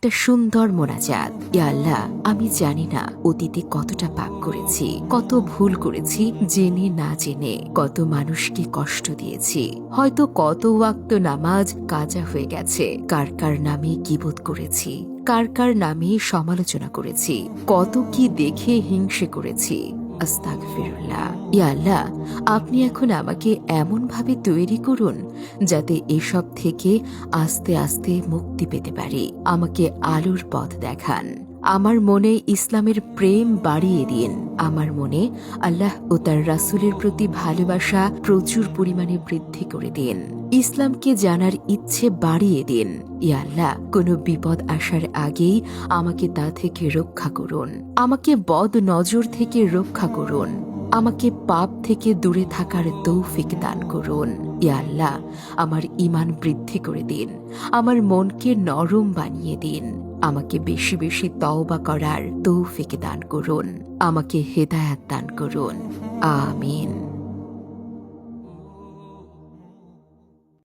একটা সুন্দর মোনাজাত। ইয়া আল্লাহ, আমি জানি না অতীতে কতটা পাপ করেছি, কত ভুল করেছি, জেনে না জেনে কত মানুষকে কষ্ট দিয়েছি। হয়তো কত ওয়াক্ত নামাজ কাজা হয়ে গেছে, কার কার নামে কিবোধ করেছি, কার কার নামে সমালোচনা করেছি, কত কি দেখে হিংসে করেছি। আস্তাগফিরুল্লাহ। ইয়া আল্লাহ, আপনি এখন আমাকে এমনভাবে তৈরি করুন যাতে এসব থেকে আস্তে আস্তে মুক্তি পেতে পারি। আমাকে আলোর পথ দেখান। আমার মনে ইসলামের প্রেম বাড়িয়ে দিন। আমার মনে আল্লাহ ও তার রাসূলের প্রতি ভালোবাসা প্রচুর পরিমাণে বৃদ্ধি করে দিন। ইসলামকে জানার ইচ্ছে বাড়িয়ে দিন। ইয়া আল্লাহ, কোনো বিপদ আসার আগেই আমাকে তা থেকে রক্ষা করুন। আমাকে বদ নজর থেকে রক্ষা করুন। আমাকে পাপ থেকে দূরে থাকার তৌফিক দান করুন। ইয়া আল্লাহ, আমার ইমান বৃদ্ধি করে দিন। আমার মনকে নরম বানিয়ে দিন। আমাকে বেশি বেশি তওবা করার তৌফিক দান করুন। আমাকে হেদায়াত দান করুন। আমিন।